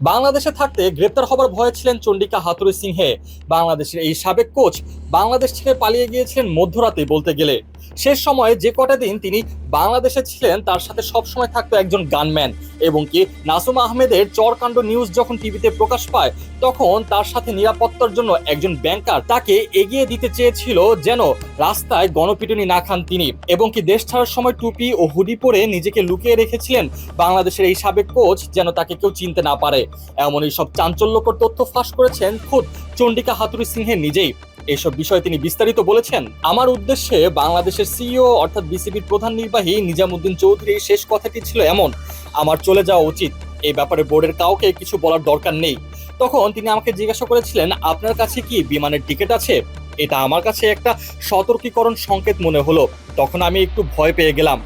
বাংলাদেশে থাকতে গ্রেপ্তার হবার ভয়ে ছিলেন চন্ডিকা হাতুরি সিংহে। বাংলাদেশের এই সাবেক কোচ বাংলাদেশ ছেড়ে পালিয়ে গিয়েছিলেন মধ্যরাতে বলতে গেলে। শেষ সময়ে যে কটা দিন তিনি বাংলাদেশে ছিলেন, তার সাথে সবসময় থাকতো একজন গানম্যান। এবং কি নাসুম আহমেদের চরকাণ্ড নিউজ যখন টিভিতে প্রকাশ পায়, তখন তার সাথে নিরাপত্তার জন্য একজন ব্যাংকার তাকে এগিয়ে দিতে চেয়েছিল যেন রাস্তায় গণপিটুনি না খান তিনি। এবং কি দেশ ছাড়ার সময় টুপি ও হুডি পরে নিজেকে লুকিয়ে রেখেছিলেন বাংলাদেশের এই সাবেক কোচ যেন তাকে কেউ চিনতে না পারে। এমনই সব চাঞ্চল্যকর তথ্য ফাঁস করেছেন খুদ চন্ডিকা হাতুরি সিংহে নিজেই। এসব বিষয়ে তিনি বিস্তারিত বলেছেন। আমার উদ্দেশ্যে বাংলাদেশের সিইও অর্থাৎ বিসিবির প্রধান নির্বাহী নিজামুদ্দিন চৌধুরীর শেষ কথাটি ছিল এমন, আমার চলে যাওয়া উচিত। এই ব্যাপারে বোর্ডের কাউকে কিছু বলার দরকার নেই। তখন তিনি আমাকে জিজ্ঞাসা করেছিলেন, আপনার কাছে কি বিমানের টিকিট আছে? এটা আমার কাছে একটা সতর্কীকরণ সংকেত মনে হলো। তখন আমি একটু ভয় পেয়ে গেলাম।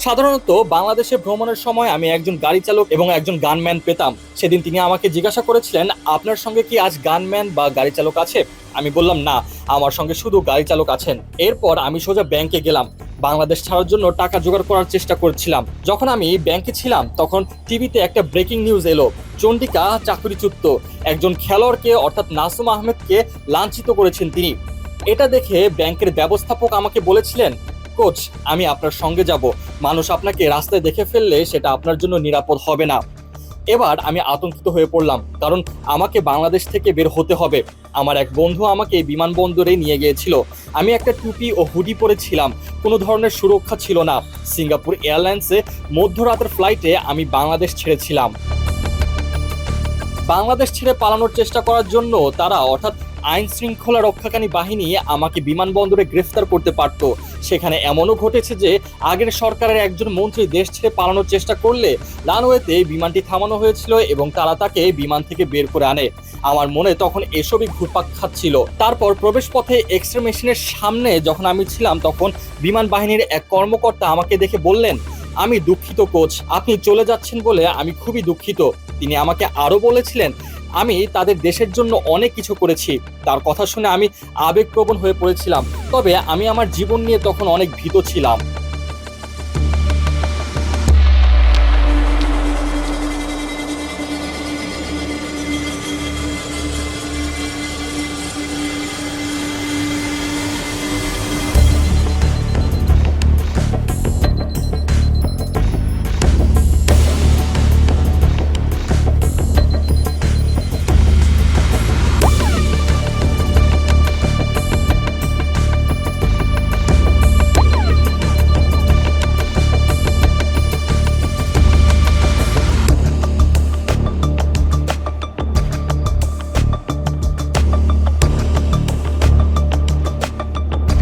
সাধারণত বাংলাদেশে ভ্রমণের সময় আমি একজন গাড়ি চালক এবং একজন গানম্যান পেতাম। সেদিন তিনি আমাকে জিজ্ঞাসা করেছিলেন, আপনার সঙ্গে কি আজ গানম্যান বা গাড়ি চালক আছে? আমি বললাম, না, আমার সঙ্গে শুধু গাড়ি চালক আছেন। এরপর আমি সোজা ব্যাংকে গেলাম। বাংলাদেশ ছাড়ার জন্য টাকা জোগাড় করার চেষ্টা করছিলাম। যখন আমি ব্যাংকে ছিলাম, তখন টিভিতে একটা ব্রেকিং নিউজ এলো। চন্ডিকা চাকরিচ্যুত একজন খেলোয়াড়কে, অর্থাৎ নাসুম আহমেদকে লাঞ্ছিত করেছেন তিনি। এটা দেখে ব্যাংকের ব্যবস্থাপক আমাকে বলেছিলেন কোচ, আমি আপনার সঙ্গে যাব। মানুষ আপনাকে রাস্তায় দেখে ফেললে সেটা আপনার জন্য নিরাপদ হবে না। এবার আমি আতঙ্কিত হয়ে পড়লাম, কারণ আমাকে বাংলাদেশ থেকে বের হতে হবে। আমার এক বন্ধু আমাকে বিমানবন্দরে নিয়ে গিয়েছিল। আমি একটা টুপি ও হুডি পরেছিলাম। কোনো ধরনের সুরক্ষা ছিল না। সিঙ্গাপুর এয়ারলাইন্সে মধ্যরাতের ফ্লাইটে আমি বাংলাদেশ ছেড়েছিলাম। বাংলাদেশ ছেড়ে পালানোর চেষ্টা করার জন্য তারা অর্থাৎ আইন শৃঙ্খলা রক্ষাকারী বাহিনী আমাকে বিমানবন্দরে গ্রেফতার করতে পারত। সেখানে এমনও ঘটেছে যে, আগের সরকারের একজন মন্ত্রী দেশ ছেড়ে পালানোর চেষ্টা করলে রানওয়েতে বিমানটি থামানো হয়েছিল এবং তারা তাকে বিমান থেকে বের করে আনে। আমার মনে তখন এসবই ঘুরপাক খাচ্ছিল। তারপর প্রবেশ পথে এক্স রে মেশিনের সামনে যখন আমি ছিলাম, তখন বিমান বাহিনীর এক কর্মকর্তা আমাকে দেখে বললেন, আমি দুঃখিত, কোচ। আপনি চলে যাচ্ছেন বলে আমি খুবই দুঃখিত। তিনি আমাকে আরও বলেছিলেন আমি তাদের দেশের জন্য অনেক কিছু করেছি। তার কথা শুনে আমি আবেগপ্রবণ হয়ে পড়েছিলাম। তবে আমি আমার জীবন নিয়ে তখন অনেক ভীত ছিলাম।